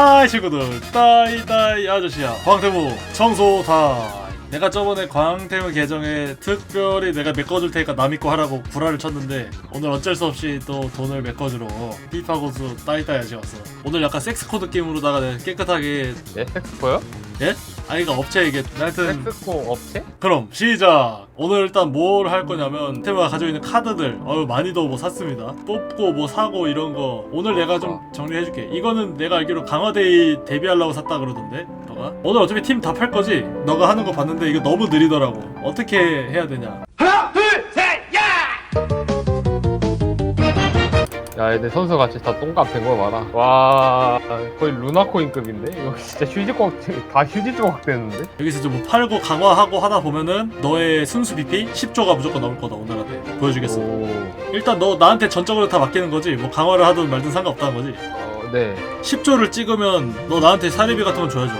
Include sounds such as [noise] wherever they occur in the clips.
따이 친구들 따이 따이 아저씨야 광태무 청소 다 내가 저번에 광태무 계정에 특별히 내가 메꿔줄 테니까 남 믿고 하라고 구라를 쳤는데 오늘 어쩔 수 없이 또 돈을 메꿔주러 피파 고수 따이 따이 아저씨 왔어 오늘 약간 섹스 코드 게임으로다가 내가 깨끗하게 예? 섹스코요? 예? 아니 그니까 업체 이게 하여튼 섹스코 업체? 그럼 시작. 오늘 일단 뭘 할 거냐면 테마가 가지고 있는 카드들. 어유 많이도 뭐 샀습니다. 뽑고 뭐 사고 이런 거. 오늘 내가 좀 정리해줄게. 이거는 내가 알기로 강화데이 데뷔하려고 샀다 그러던데 너가? 오늘 어차피 팀 다 팔 거지? 너가 하는 거 봤는데 이거 너무 느리더라고. 어떻게 해야 되냐 야 얘네 선수 같이 다 똥값 된거 봐라 와 거의 루나코인급인데? 이거 진짜 휴지 조각 [laughs] 다 휴지 조각 되는데? 여기서 좀뭐 팔고 강화하고 하다 보면은 너의 순수 BP 10조가 무조건 넘을 거다 오늘 안에 보여주겠어 오... 일단 너 나한테 전적으로 다 맡기는 거지 뭐 강화를 하든 말든 상관없다는 거지 어, 네 10조를 찍으면 너 나한테 사례비 같은 건 줘야죠.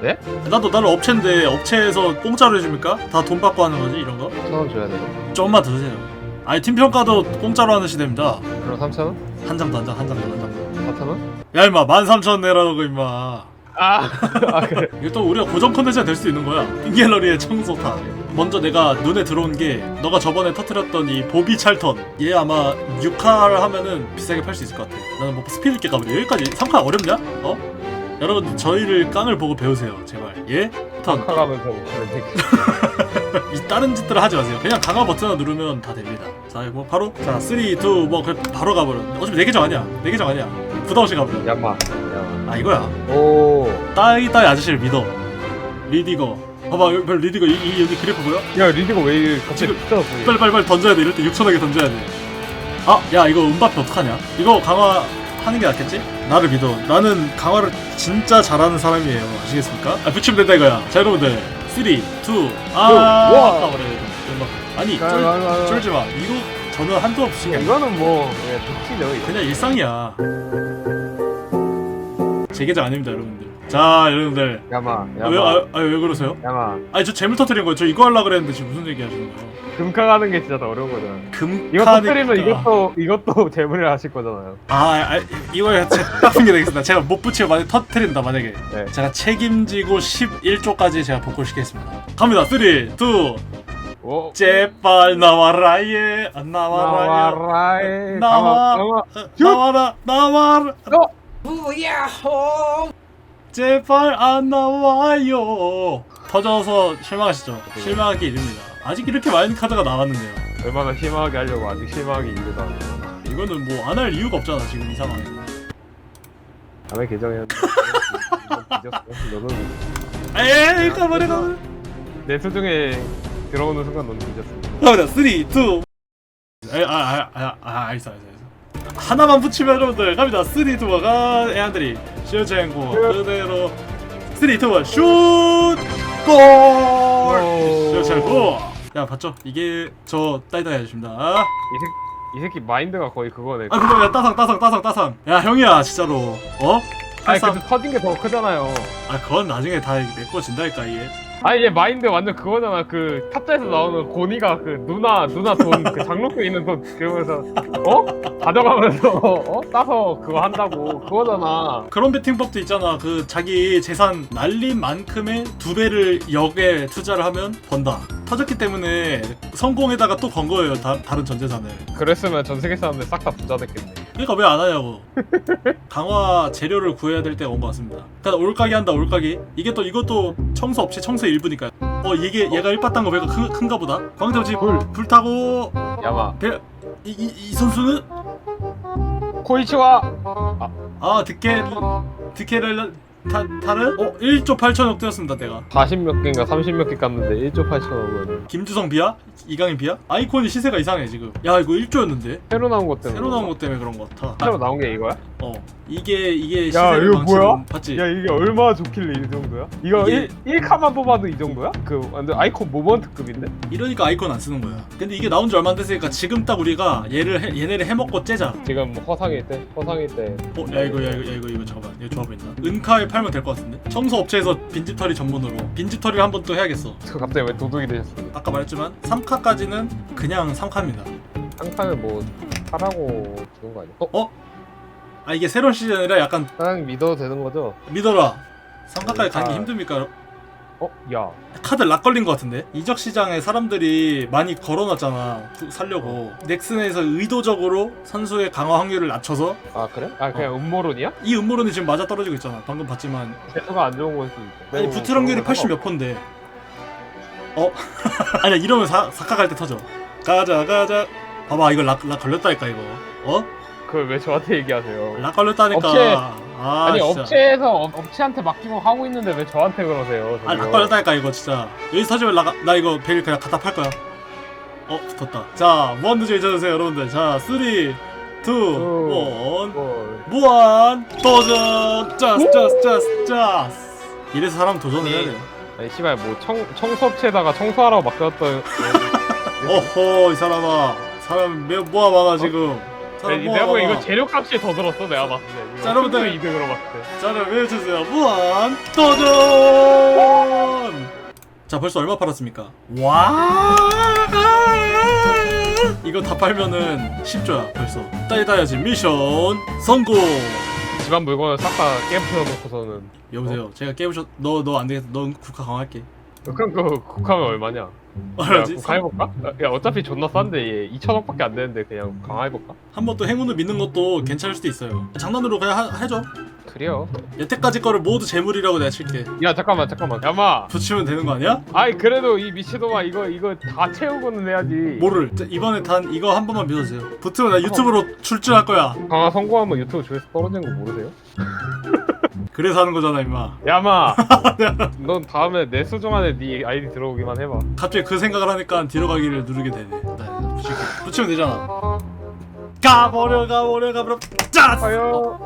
네? 나도 나는 업체인데 업체에서 공짜로 해줍니까? 다 돈 받고 하는 거지 이런 거? 천원 줘야 되나? 조금만 더 주세요. 아니 팀 평가도 공짜로 하는 시대입니다. 그럼 3천원? 한 장도 한 장, 한 장도 한 장도. 4천원? 야 임마 13,000원 내라고 임마. 아! [laughs] 아 그래 이거 또 우리가 고정 컨텐츠가 될 수 있는 거야. 핑갤러리의 청소타. 먼저 내가 눈에 들어온 게 너가 저번에 터트렸던 이 보비 찰턴. 얘 아마 6카를 하면은 비싸게 팔 수 있을 것 같아. 나는 뭐 스피드 있게 가버려. 여기까지 3카 어렵냐? 어? 여러분 저희를 깡을 보고 배우세요 제발. 예? 턴. 그런 얘기 이 다른 짓들을 하지 마세요. 그냥 강화 버튼을 누르면 다 됩니다. 자, 뭐 바로 자, 3, 2, 1 그냥 바로 가버려. 어차피 내 계정 아니야. 내 계정 아니야. 부담 없이 가버려. 양마 양마 아 이거야. 오... 따이 따이 아저씨를 믿어. 리디거. 봐봐, 여기 별 리디거 이, 이 여기 그래프 보여? 야 리디가 왜 갑자기 지금 붙어서 빨리 빨리 빨리 던져야 돼. 이럴 때 6천하게 던져야 돼. 아, 야 이거 음바페 어떡하냐? 이거 강화 하는 게 낫겠지? 나를 믿어. 나는 강화를 진짜 잘하는 사람이에요. 아시겠습니까? 아, 붙이면 된다 이거야. 자, 여러분들. 3, 2, 아, 와. 아까 그래. 음바페. 아니, 가, 쫄, 가, 가, 가. 쫄지 마. 이거 저는 한도 없이 야, 이거는 뭐 예, 좋지죠 이거 그냥 일상이야. 제 계정 아닙니다, 여러분들. 자, 여러분들. 야마 아, 왜, 야마 아, 아, 왜 그러세요? 야마 아니, 저 재물 터트린 거예요. 저 이거 하려고 그랬는데 지금 무슨 얘기 하시는 거예요? 금카 가는 게 진짜 더 어려운 거잖아 금, 이거 터뜨리면 이것도 이것도 [laughs] 재물을 하실 거잖아요 아, 아 이거 제 따쁜 게 되겠습니다. 제가 못 붙이고 만약에 터트린다, 만약에. 네. 제가 책임지고 11조까지 제가 복구시키겠습니다. 갑니다. 3, 2, 1. 오 제발 나와라, 예. 안 나와라, 나와라 나와. 나와 예. 나와라, 나와라. 제발 안 나와요. 터져서 실망하시죠? 실망하기 일입니다. 아직 이렇게 많은 카드가 나왔는데요. 얼마나 심하게 하려고 아직 심하게 이르다 이거는 뭐 안 할 이유가 없잖아, 지금 이 상황에서. 다음에 계정에 너는 에이, 가버려, 가버려. 내 수중에 들어오는 순간 너는 뒤졌어 갑니다. 3, 2. 아, 아, 아, 아, 알겠어, 알겠어. 하나만 붙이면 여러분들 갑니다. 3, 2, 1 가 애한들이 슈첸고 그대로 3, 2, 1 슛! 골! 슈첸고 야 봤죠? 이게 저 따이따이 해주십니다. 아 이, 새, 이 새끼 마인드가 거의 그거네 그거 야 따상 따상 따상 따상. 야 형이야 진짜로. 어? 아니. 근데 터진 게 더 크잖아요 아 그건 나중에 다 메꿔진다니까 이게. 아니 얘 마인드 완전 그거잖아 그 탑자에서 나오는 고니가 그 누나 누나 돈 그 장롱에 있는 돈 그러면서 어 가져가면서 [laughs] 어 따서 그거 한다고 그거잖아 그런 베팅법도 있잖아. 그 자기 재산 날린 만큼의 두 배를 역에 투자를 하면 번다. 터졌기 때문에 성공에다가 또 건 거예요. 다, 다른 전 재산을. 그랬으면 전 세계 사람들 싹 다 부자 됐겠네 그러니까 왜 안 하냐고. 강화 재료를 구해야 될 때가 온 것 같습니다. 일단 올가기 한다. 올가기. 이게 또 이것도 청소 업체 청소 일부니까. 어 이게 얘가 일봤단 거 배가 큰, 큰가 보다. 광태우지 불, 불 타고 야마 배. 이, 이, 이 선수는 코이치와 아 득케 득케를 타, 타르? 어 1조 8천억 되었습니다 내가 40몇 개인가 30몇 개 깠는데 1조 8천억은 김주성 비야? 이강인 비야? 아이콘이 시세가 이상해 지금 야 이거 1조였는데 새로 나온 것 때문에 새로 나온 것 때문에 그런 것 같아 새로 나온 게 이거야? 어 이게 이게 야, 시세를 이거 망치는 뭐야? 봤지? 야 이게 얼마나 좋길래 이 정도야? 이거 이게- 1, 1카만 뽑아도 이 정도야? 그 완전 아이콘 모먼트급인데? 이러니까 아이콘 안 쓰는 거야 근데 이게 나온 지 얼마 안 됐으니까 지금 딱 우리가 얘를 해, 얘네를 해먹고 째자 지금 허상일 때? 허상일 때 어? 야 이거 야 이거 야 이거 이거 잠깐만 이거 좋아 보인다 은카에 팔면 될 것 같은데? 청소 업체에서 빈집털이 전문으로 빈집털이를 한 번 또 해야겠어 저 갑자기 왜 도둑이 되셨어? 아까 말했지만 3카까지는 그냥 3카입니다 상판을 뭐 하라고 주는 거 아니야? 어? 어? 아 이게 새로운 시즌이라 약간 사장님 믿어도 되는 거죠? 믿어라 삼각까지 가는 게 아. 힘듭니까? 어? 야. 카드 락 걸린 것 같은데? 이적 시장에 사람들이 많이 걸어놨잖아. 구- 살려고. 넥슨에서 의도적으로 선수의 강화 확률을 낮춰서? 아 그래? 아 그냥 음모론이야? 이 음모론이 지금 맞아 떨어지고 있잖아. 방금 봤지만. 재수가 안 좋은 걸 수도 있어. 아니 부트 확률이 80몇 폰데. 어? [laughs] 아니야 이러면 사, 사카 갈때 터져. 가자 가자. 봐봐 이거 락, 락 걸렸다니까 이거. 어? 그걸 왜 저한테 얘기하세요? 락 걸렸다니까. 업체. 아, 아니 진짜. 업체에서 업, 업체한테 맡기고 하고 있는데 왜 저한테 그러세요 아, 락 저기요. 걸렸다니까 이거 진짜. 여기 터지면 나, 나 이거 베일 그냥 갖다 팔 거야. 어 붙었다. 자 무한도전 잊어주세요 여러분들. 자 3, 2, 1 뭐, 무한 도전. 짜스 짜스 짜스 짜스 이래서 사람 도전을 해야 돼 아니 씨발 뭐 청, 청소업체에다가 청소하라고 맡겼던 [laughs] 어허 이 사람아. 사람 매 뭐가 많아 지금 사람 뭐가 내가 보기 많아 이거 재료값이 더 들었어 내가 봤을 때. 자, 여러분들. 이득으로 봤을 때. 자 그럼 외쳐주세요. 무한 도전! 자 벌써 얼마 팔았습니까? 와! 이거 다 팔면은 10조야 벌써. 따이다야지 미션 성공! 집안 물건을 싹다 깨부숴 놓고서는. 여보세요? 제가 깨부셨 너너 안 되겠다 너 국화 강화할게 그럼 그 국하면 얼마냐? 야 알았지? 국화 해볼까? 야 어차피 존나 싼데 얘 2천원밖에 안 되는데 그냥 강화 해볼까? 한 번 또 행운을 믿는 것도 괜찮을 수도 있어요. 장난으로 그냥 하, 해줘. 그래요. 여태까지 거를 모두 재물이라고 내가 칠게. 야 잠깐만 잠깐만. 야마! 붙이면 되는 거 아니야? 아이 그래도 이 미친놈아 이거 이거 다 채우고는 해야지. 뭐를? 자, 이번에 단 이거 한 번만 믿어주세요. 붙으면 나 유튜브로 출전할 거야. 강화 성공하면 유튜브 조회수 떨어지는 거 모르세요? [laughs] 그래서 하는 거잖아 임마. 야마! [laughs] 넌 다음에 내 수중 안에 네 아이디 들어오기만 해봐. 갑자기 그 생각을 하니까 뒤로 가기를 누르게 되네. 나 붙일게. 붙이면 되잖아. 가버려 가버려 가버려. 짜스 과연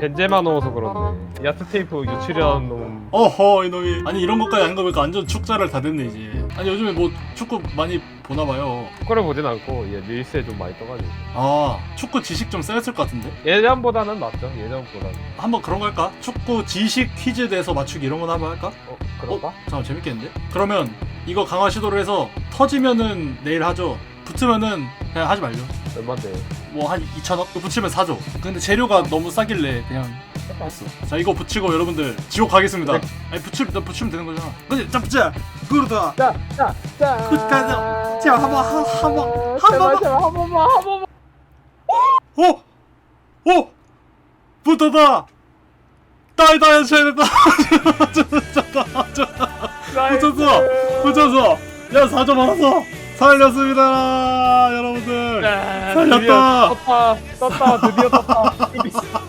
벤제마 넣어서 그렇네. 야트 테이프 유출이라는 놈. 어허 이놈이. 아니 이런 것까지 하는 거 보니까 완전 축자를 다 됐네 이제 아니 요즘에 뭐 축구 많이 보나 봐요 축구를 보진 않고 얘 릴스에 좀 많이 떠가지고 아 축구 지식 좀 쌓였을 것 같은데 예전보다는 낫죠 예전보다는 한번 그런 거 할까? 축구 지식 퀴즈 내서 맞추기 이런 거 한번 할까? 어 그런가? 어? 잠깐 재밌겠는데? 그러면 이거 강화 시도를 해서 터지면은 내일 하죠 붙으면은 그냥 하지 말죠 얼만데 뭐 한 2천원? 이거 붙이면 사죠 근데 재료가 너무 싸길래 그냥 했어 자 이거 붙이고 여러분들 지옥 가겠습니다. 네. 아니 붙이, 붙이면 되는 거잖아. 근데 자 붙자 그러다 자 자자. 굿가자. 제발 한 번, 한- 한 번, 한 번만. 제발 한 번만 한 번만. 어? 어? 붙었다. 따이다야 쟤네다 붙였어. 붙였어. 야 4점 알았어 살렸습니다 여러분들. 살렸다. 떴다. 떴다. 드디어 떴다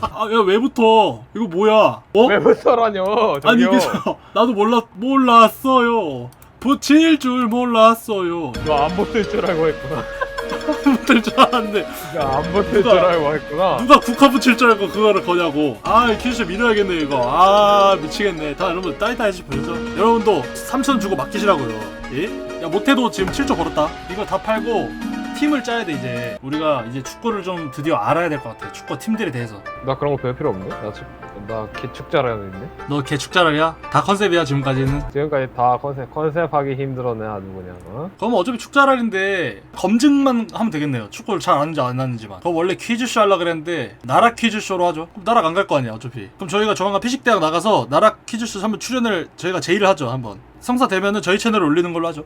아 야 왜 붙어? 이거 뭐야? 어? 왜 붙어라뇨 아니 저기요. 이게 저- 나도 몰랐 몰랐어요. 붙일 줄 몰랐어요. 너안 붙을 줄 알고 했구나. [laughs] 붙을 줄 알았는데. 안 붙을 누가- 줄 알고 했구나. 누가 국화 붙일 줄 알고 그거를 거냐고. 아 퀴즈 믿어야겠네 이거. 아 미치겠네. 다 여러분 따이따이지 보죠? 여러분도 3천 주고 맡기시라고요. 예? 야 못해도 지금 7조 벌었다. 이거 다 팔고 팀을 짜야 돼 이제. 우리가 이제 축구를 좀 드디어 알아야 될 것 같아 축구 팀들에 대해서. 나 그런 거 배울 필요 없네. 나, 지- 나 개축자라는데. 너 개축자랄이야? 다 컨셉이야 지금까지는? 지금까지 다 컨셉 컨셉 하기 힘들었네 아주 그냥 어? 그럼 어차피 축자랄인데 검증만 하면 되겠네요. 축구를 잘 아는지 안 아는지만. 그럼 원래 퀴즈쇼 하려고 그랬는데 나라 퀴즈쇼로 하죠. 그럼 나락 안갈 거 아니야 어차피. 그럼 저희가 조만간 피식대학 나가서 나라 퀴즈쇼 한번 출연을 저희가 제의를 하죠 한번. 성사 되면은 저희 채널에 올리는 걸로 하죠